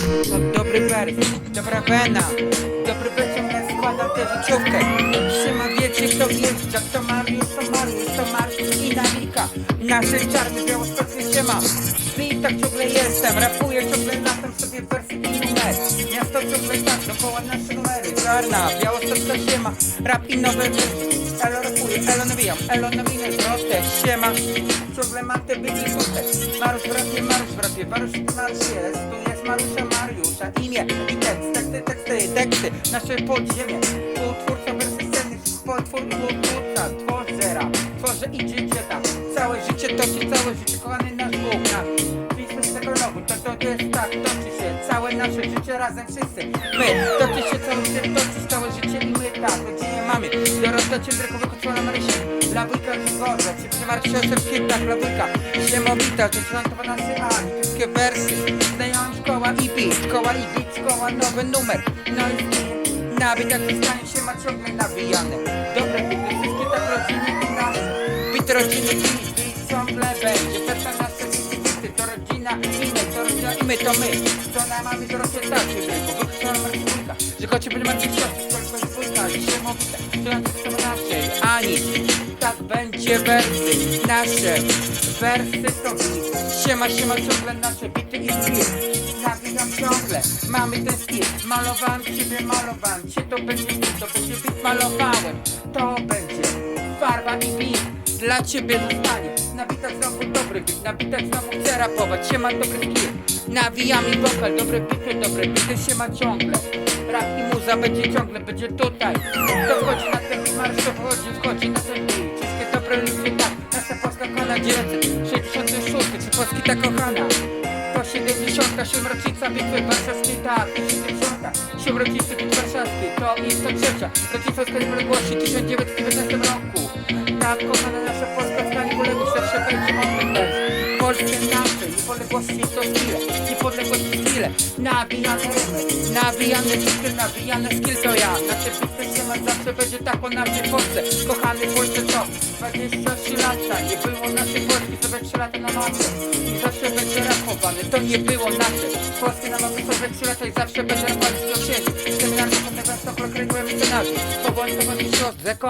To dobry wers, dobra wena. Dobry wers, ja składam tę życiówkę. Trzyma wiecie kto wjeżdża Kto Mariusz, to Mariusz, to Mariusz i Nawika Nasze czarny białostocy się ma. I tak ciągle jestem. Rapuję ciągle na tym sobie wersy i numer Miasto ciągle tak, dookoła nasze numery. Czarna, białostocka się ma. Rap i nowe wersy Elo rapuję, elo nawijam, elo nawinę zwrotek Siema, ciągle mam te byki tutaj Marusz w rapie, Marusz w rapie Marusz, Marusz jest, Marusza Mariusza Imię i tekst, teksty, teksty, teksty. Nasze podziemie, twórca wersji sceny Potwór, twórca, tworzę rap Tworzę i życie tam. Całe życie toczy, całe życie kochany nasz Bóg. Na z tego rogu, to, to jest tak, toczy się Całe nasze życie razem wszyscy. My, toczy się całe życie, toczy całe życie i my tak. Rodzinę mamy, Dorota Ciędrekowa, Koczona Marysia Lawujka, Grzegorza, Ciepły Marcia, Szewkiewna, Lawujka. Siemowita, Czeslantowa naszej Ani Wszystkie wersy, znajomy szkoła i beat Szkoła i beat, szkoła, nowy numer. No i Nawyk jak zostanie się ma ciągle nawijane. Dobre bity, wszystkie tak rodziny i nasze Bit rodziny i bit ciągle będzie. Petra nasze bity, to rodzina i my To rodzina i my, to my. To na mamy dorosłe tacie wielko Wychowała Marcinka Że chocie byli Marcin siostry Tylko jest dwójka i się mówite Że na tych naszej Ani Tak będzie wersy Nasze wersy to bit Siema, siema ciągle nasze bity i bit Nawijam ciągle, mamy ten skill Malowałem ciebie, malowałem cię To będzie bit, to będzie bit, malowałem. To będzie farba i bit Dla ciebie zostanie Na znowu dobry bit Na bitach znowu chcę rapować. Się ma dobry skill Nawijam i wokal. Dobre bity, dobre bity się ma ciągle. Rap i muza będzie ciągle, będzie tutaj. To na Polska kochana 966 Czy Polski ta kochana? To 77 rocznica bitwy warszawskiej, tak, to 70 Sił rocznicy bitwy warszawskiej, to jest to trzecia. Rocznica niepodległości w 1919 roku. Tak, kochana niepodległości to chwile Niepodległość chwile, nawijane rymy Nawijane bitwy, nawijane skill to ja. Nasze się ma zawsze będzie tak o naszej Polsce. Kochany Polsce to 23 lata Nie było naszej Polski, sobie 3 lata na mapie I zawsze będzie rapowany, to nie było nasze. Polskie na mapie sobie 3 lata i zawsze będzie rapowany z księgi Seminarny, konferencja, kręgłem misjonarzy Powoli to będzie zakon